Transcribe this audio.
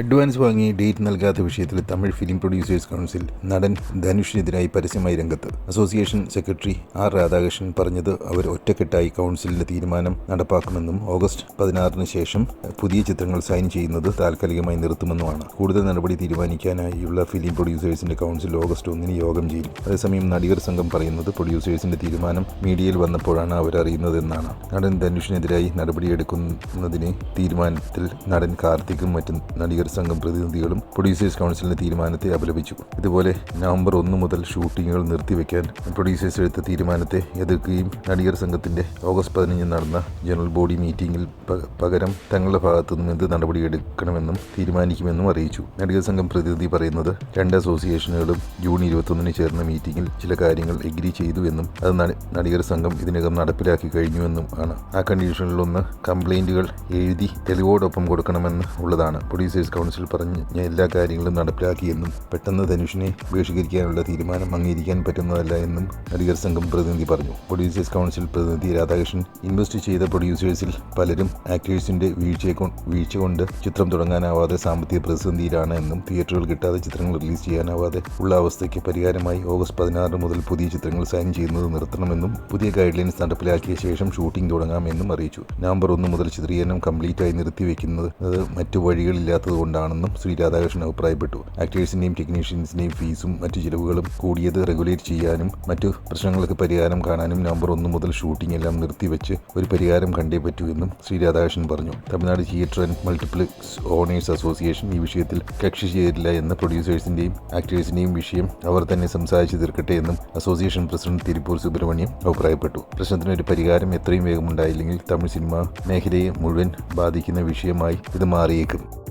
Advance വാങ്ങി date നൽകാത്ത വിഷയത്തിൽ തമിഴ് ഫിലിം പ്രൊഡ്യൂസേഴ്സ് കൗൺസിൽ നടൻ ധനുഷിനെതിരായി പരസ്യമായി രംഗത്ത്. അസോസിയേഷൻ സെക്രട്ടറി ആർ രാധാകൃഷ്ണൻ പറഞ്ഞത് അവർ ഒറ്റക്കെട്ടായി കൗൺസിലിന്റെ തീരുമാനം നടപ്പാക്കുമെന്നും ഓഗസ്റ്റ് പതിനാറിന് ശേഷം പുതിയ ചിത്രങ്ങൾ സൈൻ ചെയ്യുന്നത് താൽക്കാലികമായി നിർത്തുമെന്നുമാണ്. കൂടുതൽ നടപടി തീരുമാനിക്കാനായുള്ള ഫിലിം പ്രൊഡ്യൂസേഴ്സിന്റെ കൗൺസിൽ ഓഗസ്റ്റ് ഒന്നിന് യോഗം ചെയ്യും അതേസമയം നടികർ സംഘം പറയുന്നത് പ്രൊഡ്യൂസേഴ്സിന്റെ തീരുമാനം മീഡിയയിൽ വന്നപ്പോഴാണ് അവരറിയുന്നതെന്നാണ് നടൻ ധനുഷിനെതിരായി നടപടിയെടുക്കുന്നതിന് തീരുമാനത്തിൽ നടൻ കാർത്തിക്കും മറ്റും നടികർ സംഘം പ്രതിനിധികളും പ്രൊഡ്യൂസേഴ്സ് കൗൺസിലിന്റെ തീരുമാനത്തെ അപലപിച്ചു. ഇതുപോലെ നവംബർ ഒന്ന് മുതൽ ഷൂട്ടിങ്ങുകൾ നിർത്തിവെക്കാൻ പ്രൊഡ്യൂസേഴ്സ് എടുത്ത തീരുമാനത്തെ എതിർക്കുകയും നടികർ സംഘത്തിന്റെ ഓഗസ്റ്റ് പതിനഞ്ചിന് നടന്ന ജനറൽ ബോഡി മീറ്റിംഗിൽ പകരം തങ്ങളുടെ ഭാഗത്തു നിന്നും എന്ത് നടപടിയെടുക്കണമെന്നും തീരുമാനിക്കുമെന്നും അറിയിച്ചു. നടികർ സംഘം പ്രതിനിധി പറയുന്നത് രണ്ട് അസോസിയേഷനുകളും ജൂൺ ഇരുപത്തൊന്നിന് ചേർന്ന മീറ്റിംഗിൽ ചില കാര്യങ്ങൾ എഗ്രി ചെയ്തു എന്നും അത് നടി- നടികർ സംഘം ഇതിനകം നടപ്പിലാക്കി കഴിഞ്ഞുവെന്നും ആണ്. ആ കണ്ടീഷനിലൊന്ന് കംപ്ലൈന്റുകൾ എഴുതി തെളിവോടൊപ്പം കൊടുക്കണമെന്ന് ഉള്ളതാണ്. പ്രൊഡ്യൂസേഴ്സ് കൗൺസിൽ പറഞ്ഞ എല്ലാ കാര്യങ്ങളും നടപ്പിലാക്കിയെന്നും പെട്ടെന്ന് ധനുഷിനെ ബഹിഷ്കരിക്കാനുള്ള തീരുമാനം അംഗീകരിക്കാൻ പറ്റുന്നതല്ല എന്നും നടികർ സംഘം പ്രതിനിധി പറഞ്ഞു. പ്രൊഡ്യൂസേഴ്സ് കൗൺസിൽ പ്രതിനിധി രാധാകൃഷ്ണൻ ഇൻവെസ്റ്റ് ചെയ്ത പ്രൊഡ്യൂസേഴ്സിൽ പലരും ആക്ടേഴ്സിന്റെ വീഴ്ചയെ വീഴ്ച കൊണ്ട് ചിത്രം തുടങ്ങാനാവാതെ സാമ്പത്തിക പ്രതിസന്ധിയിലാണ് എന്നും തിയേറ്ററുകൾ കിട്ടാതെ ചിത്രങ്ങൾ റിലീസ് ചെയ്യാനാവാതെ ഉള്ള അവസ്ഥയ്ക്ക് പരിഹാരമായി ഓഗസ്റ്റ് പതിനാറ് മുതൽ പുതിയ ചിത്രങ്ങൾ സൈൻ ചെയ്യുന്നത് നിർത്തണമെന്നും പുതിയ ഗൈഡ് ലൈൻസ് നടപ്പിലാക്കിയ ശേഷം ഷൂട്ടിംഗ് തുടങ്ങാമെന്നും അറിയിച്ചു. നവംബർ ഒന്ന് മുതൽ ചിത്രീകരണം കംപ്ലീറ്റായി നിർത്തിവെക്കുന്നത് മറ്റു മറ്റു വഴികളില്ലാത്തതുകൊണ്ടാണെന്നും ശ്രീ രാധാകൃഷ്ണൻ അഭിപ്രായപ്പെട്ടു. ആക്ടേഴ്സിന്റെയും ടെക്നീഷ്യൻസിന്റെയും ഫീസും മറ്റു ചിലവുകളും കൂടിയത് റെഗുലേറ്റ് ചെയ്യാനും മറ്റു പ്രശ്നങ്ങൾക്ക് പരിഹാരം കാണാനും നവംബർ ഒന്ന് മുതൽ ഷൂട്ടിംഗ് എല്ലാം നിർത്തിവെച്ച് ഒരു പരിഹാരം കണ്ടേ പറ്റൂ എന്നും ശ്രീ രാധാകൃഷ്ണൻ പറഞ്ഞു. Tamil Nadu theatre and multiplex owners association ഈ വിഷയത്തിൽ കക്ഷി ചേരില്ല എന്ന് പ്രൊഡ്യൂസേഴ്സിന്റെയും ആക്ടേഴ്സിന്റെയും വിഷയം അവർ തന്നെ സംസാരിച്ചു തീർക്കട്ടെ എന്നും അസോസിയേഷൻ പ്രസിഡന്റ് തിരുപ്പൂർ സുബ്രഹ്മണ്യം അഭിപ്രായപ്പെട്ടു. പ്രശ്നത്തിന് ഒരു പരിഹാരം എത്രയും വേഗം ഉണ്ടായില്ലെങ്കിൽ തമിഴ് സിനിമ മേഖലയെ മുഴുവൻ ബാധിക്കുന്ന വിഷയമായി ഇത് മാറിയേക്കും.